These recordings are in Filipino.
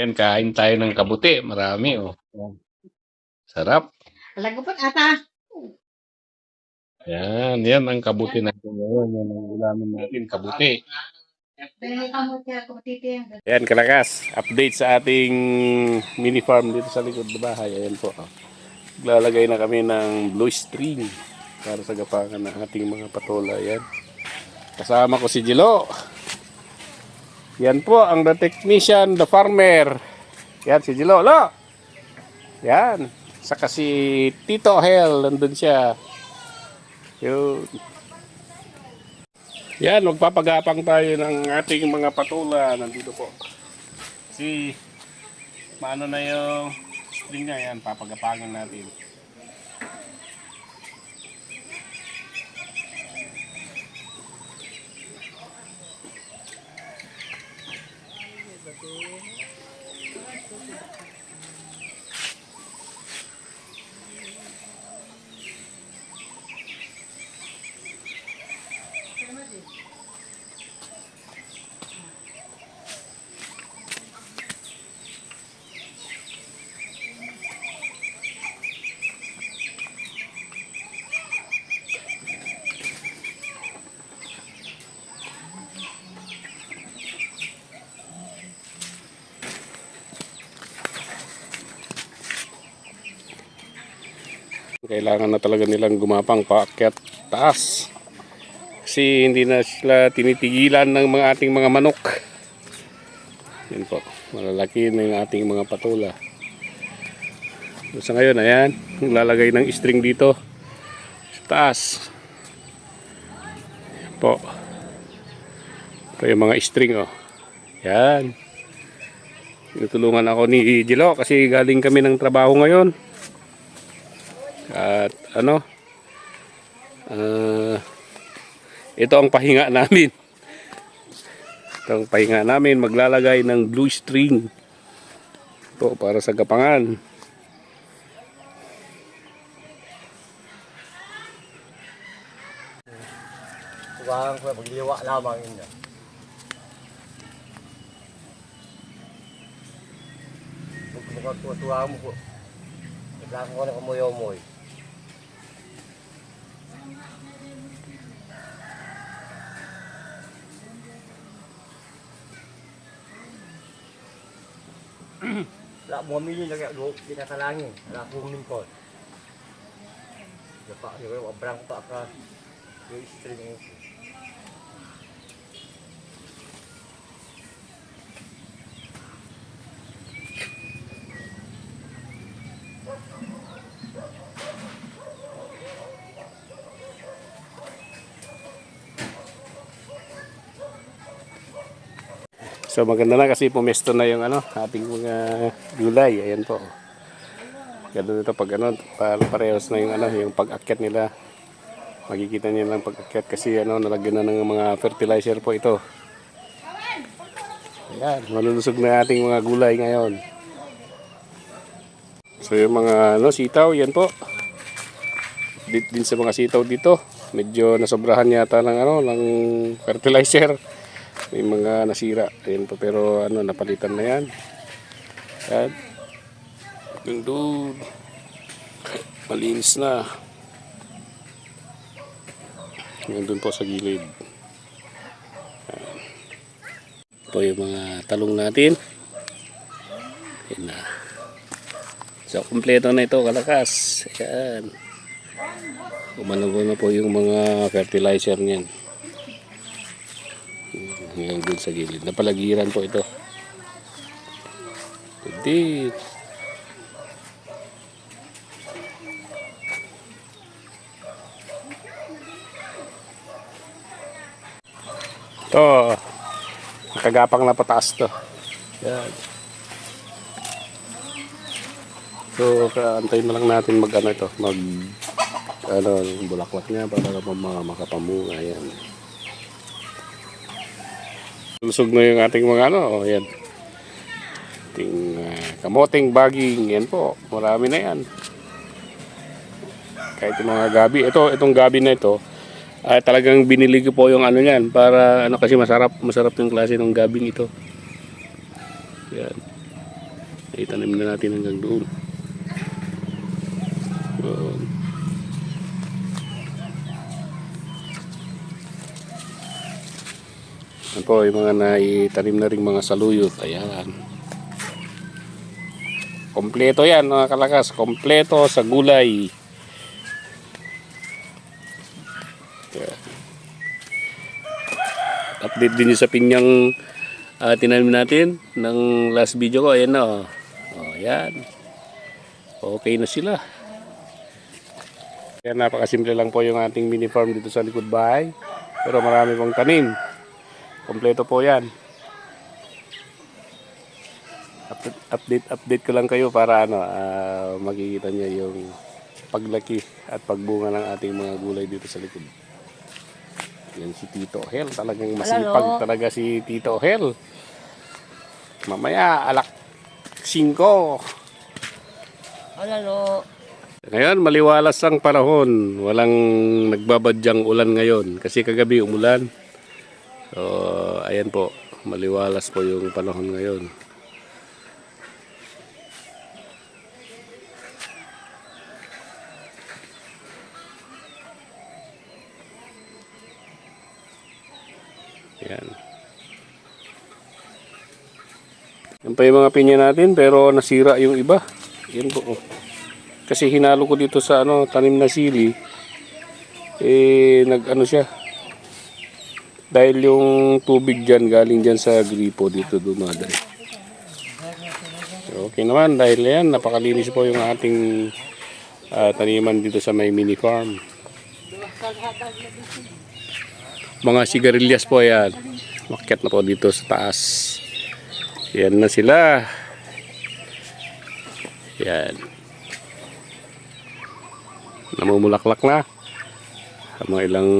Yan, kain tayo ng kabuti. Marami, oh. Yan. Sarap. Alago po ata. Yan, yan ang kabuti natin ngayon. Yan ang ulamin natin, kabuti. Yan, kalakas. Update sa ating mini farm dito sa likod ng bahay. Ayan po. oh. Lalagay na kami ng blue string para sa gapangan ng ating mga patola. Yan. Kasama ko si Jilo. Yan po ang the technician, the farmer. Yan si Jilo. Lo! Yan. Saka si Tito Hel. Nandun siya. Yun. Yan, magpapagapang tayo ng ating mga patula. Nandito po. Si, maano na yung string niya. Yan, papagapangan natin. Kailangan na talaga nilang gumapang paakyat taas. Kasi hindi na sila tinitigilan ng mga ating mga manok. Yan po. Malalaki na yung ating mga patula. Sa ngayon, ayan. Lalagay ng string dito. Sa taas. Po. Ito yung mga string, oh. Yan. Tinutulungan ako ni Jilo kasi galing kami ng trabaho ngayon. At ano? ah, ito ang pahinga namin. Ito ang pahinga namin maglalagay ng blue string. Ito para sa gapangan. Tuwangan ko, magliwa lamang yun. Huwag mo tuwa mo po. Naglakan ko na kamoy-omoy. Wala mo amili na kaya doon pinatalangin. Wala akong lingkod. Dapa, yung abrang pa ka. Yung string mo. So maganda na kasi pumesto na yung ano, ating mga gulay. Ayan po. Ganun ito pag ano, para parehas na yung ano, yung pag-akyat nila. Makikita niyo lang pag-akyat kasi ano, nalagyan na ng mga fertilizer po ito. Ayan, malulusog na ating mga gulay ngayon. So yung mga ano, sitaw, yan po. Din, din sa mga sitaw dito, medyo nasobrahan yata ng ano, ng fertilizer. May mga nasira. Ayan po, pero ano, napalitan na yan. Yan. Yung doon. Malinis na. Yung doon po sa gilid. Po yung mga talong natin. Yan na. So, kompleto na ito, kalakas. Ayan. Umanugo na po yung mga fertilizer niyan hanggang dun sa gilid. Napalagiran po ito. Hindi. Ito. Nakagapang na pataas to. Yan. So, kaantayin na lang natin mag ano ito, mag ano, bulaklak niya para makapamunga yan. Lusog na yung ating mga ano, oh, yan. Ating ah, kamoting baging, yan po. Marami na yan. Kahit yung mga gabi. Ito, itong gabi na ito, ay talagang binili ko po yung ano yan para ano kasi masarap, masarap yung klase ng gabing ito. Yan. Itanim na natin hanggang doon. Doon. Yan po, yung mga naitanim na ring mga saluyot. Ayan. Kompleto yan mga kalakas. Kompleto sa gulay. Ayan. Update din sa pinyang uh, tinanim natin ng last video ko. Ayan na. Oh. Oh, ayan. Okay na sila. Kaya napakasimple lang po yung ating mini farm dito sa likod bahay. Pero marami pong tanim. Kompleto po yan. Update, update, update ko lang kayo para ano, ah, makikita niya yung paglaki at pagbunga ng ating mga gulay dito sa likod. Yan si Tito Hel. Talagang masipag talaga si Tito Hel. Mamaya, alak 5. Alalo. Ngayon, maliwalas ang panahon. Walang nagbabadyang ulan ngayon. Kasi kagabi umulan. So, ayan po. Maliwalas po yung panahon ngayon. Yan pa yung mga pinya natin pero nasira yung iba. Yan po. oh. Kasi hinalo ko dito sa ano, tanim na sili. Eh, nag ano siya. Dahil yung tubig dyan, galing dyan sa gripo dito dumadali. Okay naman dahil yan, napakalinis po yung ating ah, taniman dito sa may mini farm. Mga sigarilyas po yan. Makyat na po dito sa taas. Yan na sila. Yan. Namumulaklak na. Mga ilang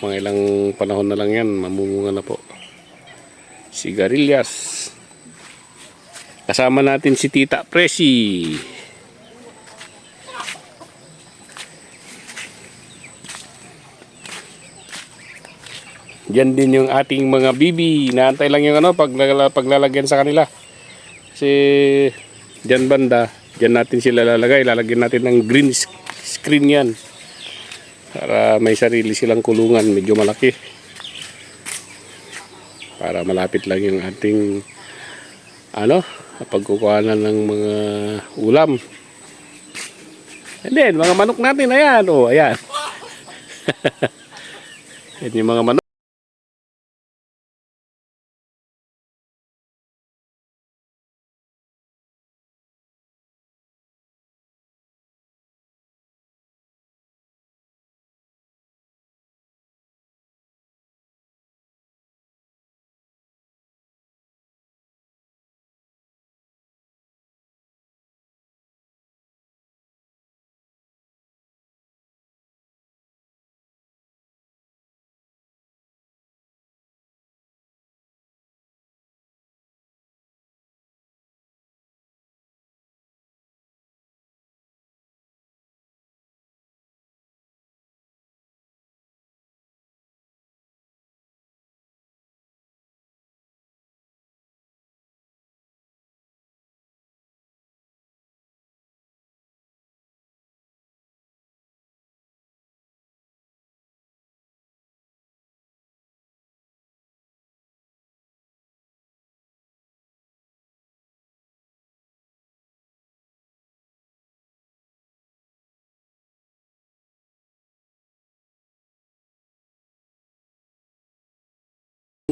mga ilang panahon na lang yan, mamumunga na po. Sigarilyas. Kasama natin si Tita Presi. Diyan din yung ating mga bibi. Naantay lang yung ano, paglala, paglalagyan sa kanila. Kasi diyan banda, diyan natin sila lalagay. Lalagyan natin ng green sc- screen yan. Para may sarili silang kulungan, medyo malaki. Para malapit lang yung ating ano, pagkukuhanan ng mga ulam. And then, mga manok natin, ayan, oh, ayan. Yan yung mga manok.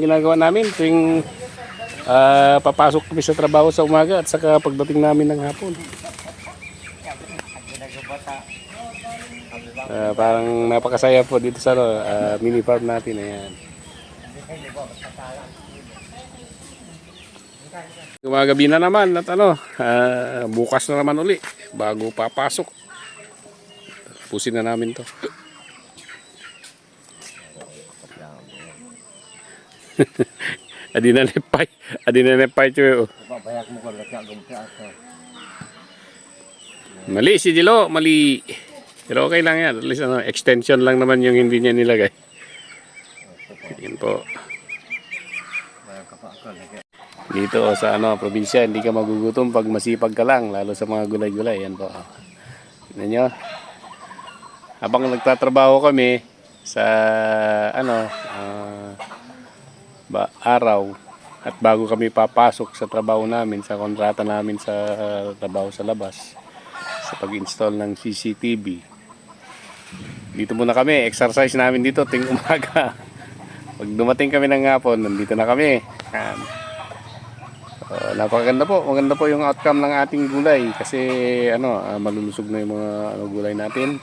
Ginagawa namin tuwing ah, papasok kami sa trabaho sa umaga at saka pagdating namin ng hapon. Ah, parang napakasaya po dito sa ah, mini farm natin. Ayan. Gumagabi na naman at ano, ah, bukas na naman uli bago papasok. Pusin na namin to. Adi na nepay, adi na nepay lakya gumpya ako. Mali si Dilo, mali. Pero okay lang yan. At least ano, extension lang naman yung hindi niya nilagay. Yan po. Papayak ka pa ako, lakya. Dito sa ano, probinsya, hindi ka magugutom pag masipag ka lang, lalo sa mga gulay-gulay. Yan po. Tignan nyo. Habang nagtatrabaho kami sa ano, ah, ba, araw at bago kami papasok sa trabaho namin, sa kontrata namin sa trabaho sa labas, sa pag-install ng CCTV. Dito muna kami, exercise namin dito ting umaga. Pag dumating kami ng hapon, nandito na kami. Yan. Uh, napakaganda po. Maganda po yung outcome ng ating gulay kasi ano, ah, malulusog na yung mga ano, gulay natin.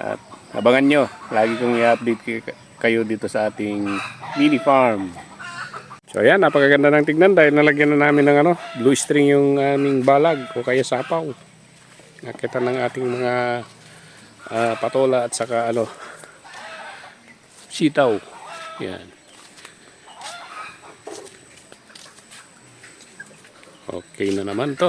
At abangan nyo, lagi kong i-update kay- kayo dito sa ating mini farm. So ayan, napakaganda ng tignan dahil nalagyan na namin ng ano, blue string yung aming balag o kaya sapaw. Nakita ng ating mga ah, patola at saka ano, sitaw. Yan. Okay na naman to.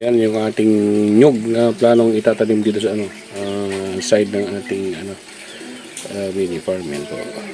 Yan yung ating nyug na planong itatanim dito sa ano, ah, side ng ating ano, ah, mini farm yan po.